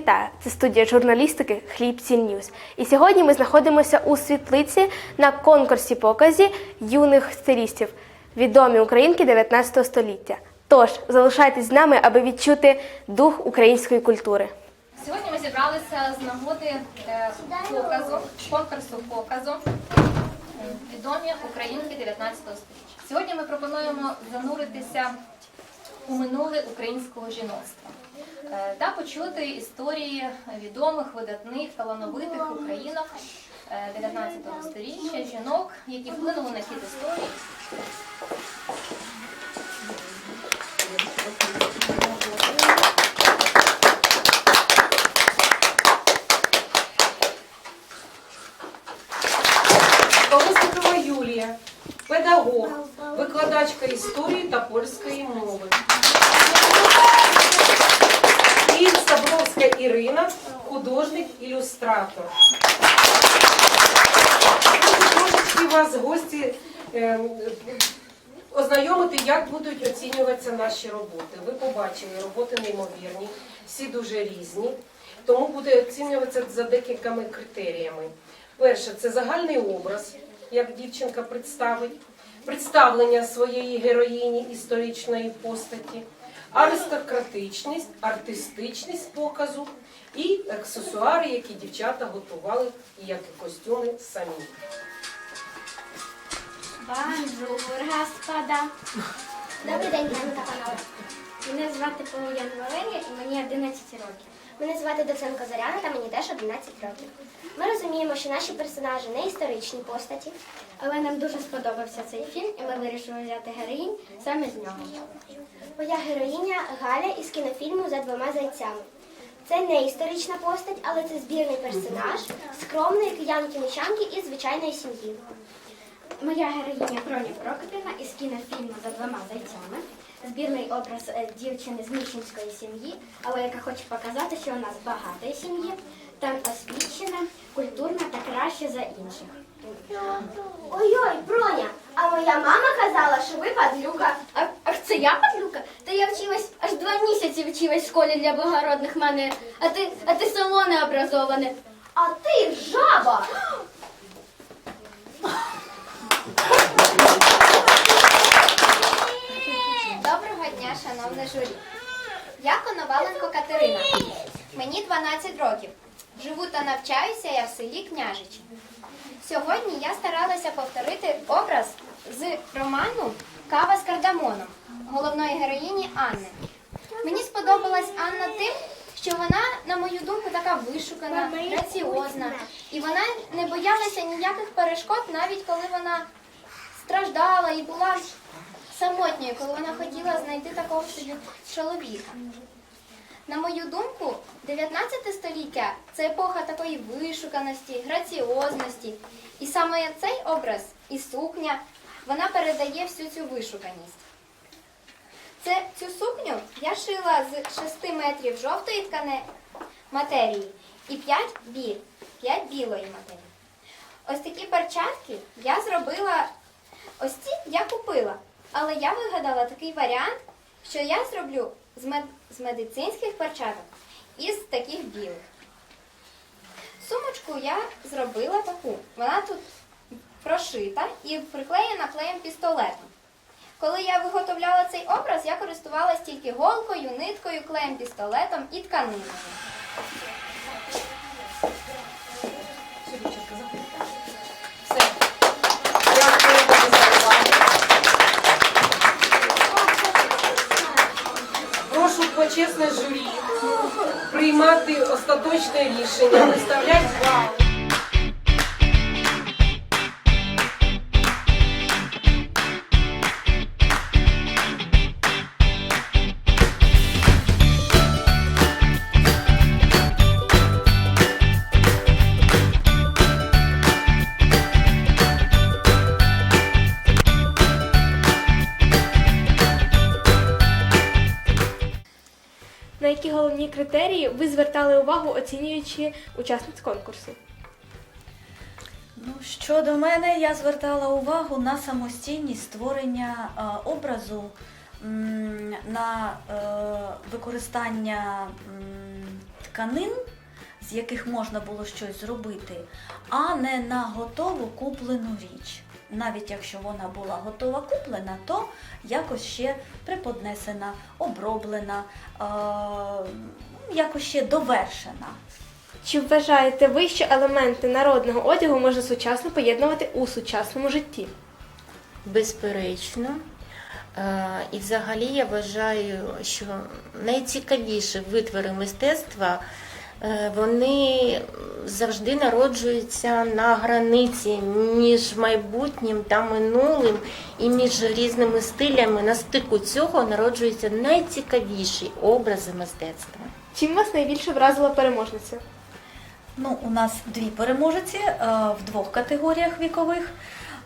вітаю! Це студія журналістики Хліб Сіль Ньюз. І сьогодні ми знаходимося у світлиці на конкурсі показі юних стилістів, відомі українки 19 століття. Тож залишайтесь з нами, аби відчути дух української культури. Сьогодні ми зібралися з нагоди е, показу, конкурсу показу відомі українки 19 століття. Сьогодні ми пропонуємо зануритися у минуле українського жіноцтва е, та почути історії відомих, видатних, талановитих українок е, 19 століття, жінок, які вплинули на хід історії. Хочу вас, гості, ем, ознайомити, як будуть оцінюватися наші роботи. Ви побачили, роботи неймовірні, всі дуже різні. Тому буде оцінюватися за декількома критеріями. Перше, це загальний образ, як дівчинка представить, представлення своєї героїні історичної постаті, аристократичність, артистичність показу і аксесуари, які дівчата готували, і як і костюми самі. Бонжур, господа. Добрий день, пані та панове. Мене звати Полуян Валерія і мені 11 років. Мене звати Доценко Зоряна та мені теж 11 років. Ми розуміємо, що наші персонажі не історичні постаті, але нам дуже сподобався цей фільм, і ми вирішили взяти героїнь саме з нього. Моя героїня Галя із кінофільму за двома зайцями. Це не історична постать, але це збірний персонаж скромної киянки-мічанки із звичайної сім'ї. Моя героїня Броня Прокопівна із кінофільму за двома зайцями. Збірний образ е, дівчини з Міщинської сім'ї, але яка хоче показати, що вона з багатої сім'ї, там освічена, культурна та краще за інших. Ой-ой, Броня, а моя мама казала, що ви падлюка. А, а це я падлюка? Та я вчилась аж два місяці вчилась в школі для благородних манер, а ти, а ти село необразоване. А ти жаба! Доброго дня, шановне журі. Я Коноваленко Катерина. Мені 12 років. Живу та навчаюся я в селі Княжичі. Сьогодні я старалася повторити образ з роману Кава з кардамоном головної героїні Анни. Мені сподобалась Анна тим, що вона, на мою думку, така вишукана, граціозна. І вона не боялася ніяких перешкод, навіть коли вона страждала і була самотньою, коли вона хотіла знайти такого собі чоловіка. На мою думку, 19 століття це епоха такої вишуканості, граціозності. І саме цей образ і сукня, вона передає всю цю вишуканість. Це цю сукню я шила з 6 метрів жовтої ткани матерії і 5 біль, 5 білої матерії. Ось такі перчатки я зробила, ось ці я купила. Але я вигадала такий варіант, що я зроблю з, мед... з медицинських перчаток і з таких білих. Сумочку я зробила таку. Вона тут прошита і приклеєна клеєм пістолетом. Коли я виготовляла цей образ, я користувалася тільки голкою, ниткою, клеєм пістолетом і тканиною. Приймати остаточне рішення, виставлять бал. Критерії ви звертали увагу, оцінюючи учасниць конкурсу? Ну, щодо мене, я звертала увагу на самостійність створення е, образу, на е, використання тканин, з яких можна було щось зробити, а не на готову куплену річ. Навіть якщо вона була готова куплена, то якось ще приподнесена, оброблена, е- якось ще довершена. Чи вважаєте ви, що елементи народного одягу можна сучасно поєднувати у сучасному житті? Безперечно. Е, І взагалі я вважаю, що найцікавіші витвори мистецтва вони завжди народжуються на границі між майбутнім та минулим і між різними стилями. На стику цього народжуються найцікавіші образи мистецтва. Чим вас найбільше вразила переможниця? Ну, у нас дві переможеці е, в двох категоріях вікових.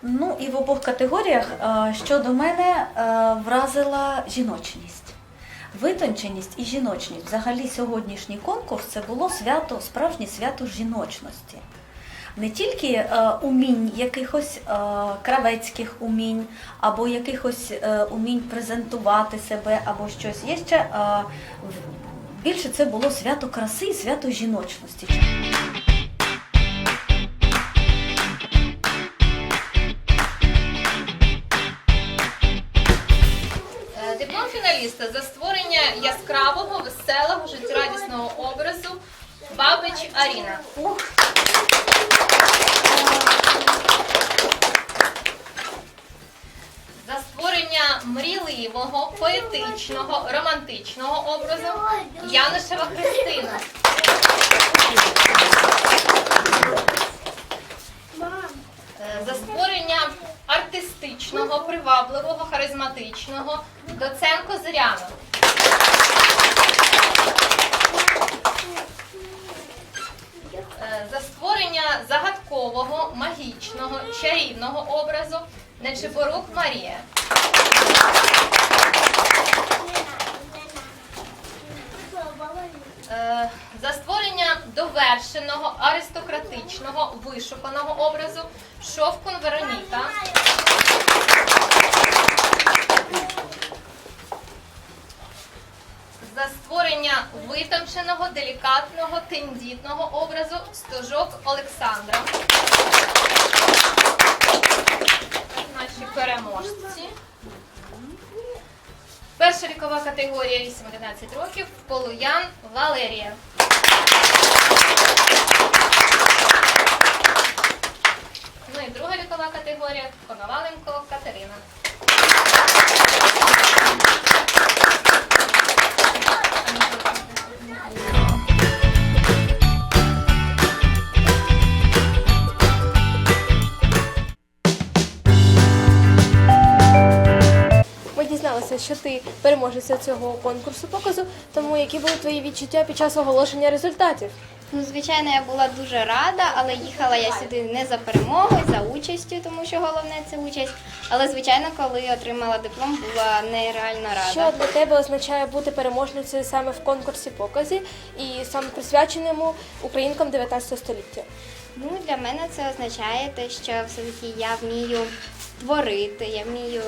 Ну і в обох категоріях, е, що до мене, е, вразила жіночність. Витонченість і жіночність. Взагалі сьогоднішній конкурс це було свято, справжнє свято жіночності. Не тільки е, умінь, якихось е, кравецьких умінь, або якихось е, умінь презентувати себе, або щось. Є ще е, більше це було свято краси і свято жіночності. Е, Диплом фіналіста за яскравого, веселого, життєрадісного образу Бабич Аріна. За створення мрійливого, поетичного, романтичного образу Янишева Христина. За створення артистичного, привабливого, харизматичного Доценко Зоряна. За створення загадкового, магічного, чарівного образу Нечипорук Марія. Е, За створення довершеного, аристократичного, вишуканого образу Шовкун Вероніка. Створення витонченого, делікатного, тендітного образу Стожок Олександра. Наші переможці. Перша вікова категорія 8-11 років Полуян Валерія. Ну і друга вікова категорія Коноваленко Катерина. Що ти переможеця цього конкурсу показу, тому які були твої відчуття під час оголошення результатів? Ну, звичайно, я була дуже рада, але їхала я сюди не за перемогою, за участю, тому що головне це участь. Але звичайно, коли отримала диплом, була нереально рада. Що для тебе означає бути переможницею саме в конкурсі показі і саме присвяченому українкам 19 століття? Ну, для мене це означає те, що все-таки я вмію творити, я вмію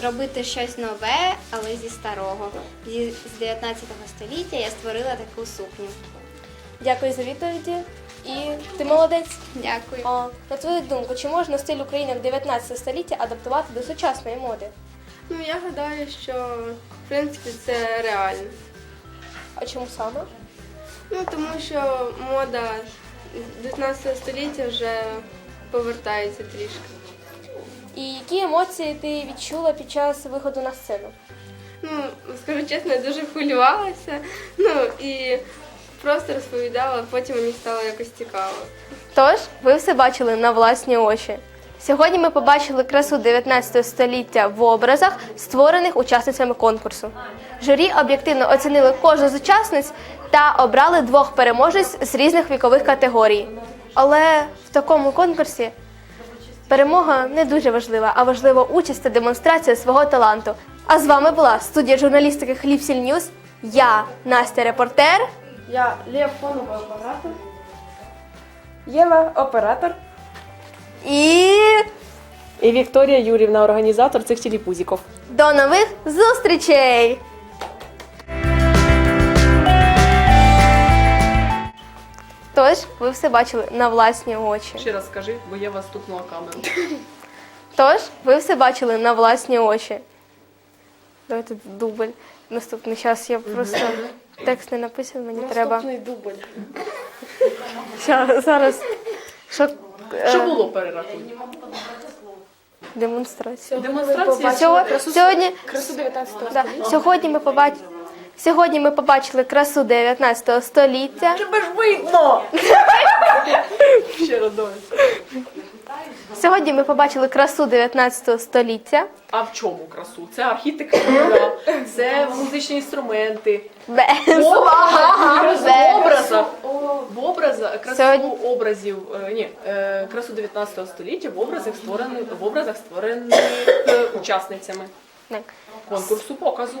робити щось нове, але зі старого. Зі, з 19 століття я створила таку сукню. Дякую за відповіді. І ти молодець. Дякую. А, на твою думку, чи можна стиль українок 19 століття адаптувати до сучасної моди? Ну, я гадаю, що в принципі це реально. А чому саме? Ну, тому що мода 19 століття вже повертається трішки. І які емоції ти відчула під час виходу на сцену? Ну, скажу чесно, я дуже хвилювалася. Ну і просто розповідала, потім мені стало якось цікаво. Тож, ви все бачили на власні очі. Сьогодні ми побачили красу 19 століття в образах, створених учасницями конкурсу. Журі об'єктивно оцінили кожну з учасниць та обрали двох переможець з різних вікових категорій. Але в такому конкурсі перемога не дуже важлива, а важлива участь та демонстрація свого таланту. А з вами була студія журналістики Хлібсіль Ньюз. Я Настя репортер. Я Лев фоновий оператор. Єва оператор. І І Вікторія Юрівна, організатор цих телепузиків. до нових зустрічей! Тож ви все бачили на власні очі. Ще раз скажи, бо я вас стукнула камеру. Тож ви все бачили на власні очі. Давайте дубль. Наступний час я просто текст не написаний, мені треба. Наступний дубль. Ща- зараз. Що, Що е, було перерахуй? демонстрація. Демонстрація. Сьогодні, сьогодні, Красу 19 да, сьогодні ми побачили. Сьогодні ми побачили красу 19 століття. Тебе ж видно! Ще раз давай. Сьогодні ми побачили красу 19 століття. А в чому красу? Це архітектура, це музичні інструменти. Бе. В образах, в образах, красу Сьогодні- образів, е, ні, е, красу 19 століття в образах створених, в образах створених е, учасницями Так. конкурсу показу.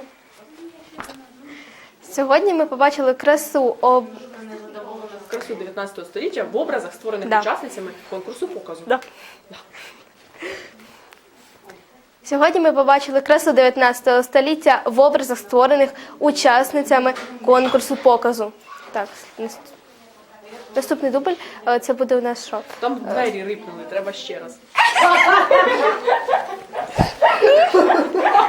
Сьогодні ми побачили красу об... Красу 19 століття в образах створених Да. учасницями конкурсу показу. Да. Сьогодні ми побачили красу 19 століття в образах, створених учасницями конкурсу показу. Так, наступний дубль е, це буде у нас що? Там двері рипнули, треба ще раз.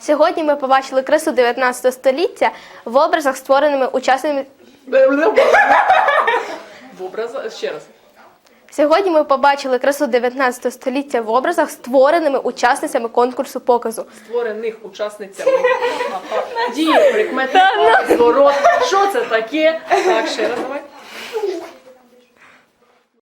Сьогодні ми побачили красу 19 століття в образах, створеними учасниками. В образах, ще раз. Сьогодні ми побачили красу 19 століття в образах, створеними учасницями конкурсу показу. створених учасницями. Ага. Діє прикметник, зворот. Що це таке? Так, ще раз давай.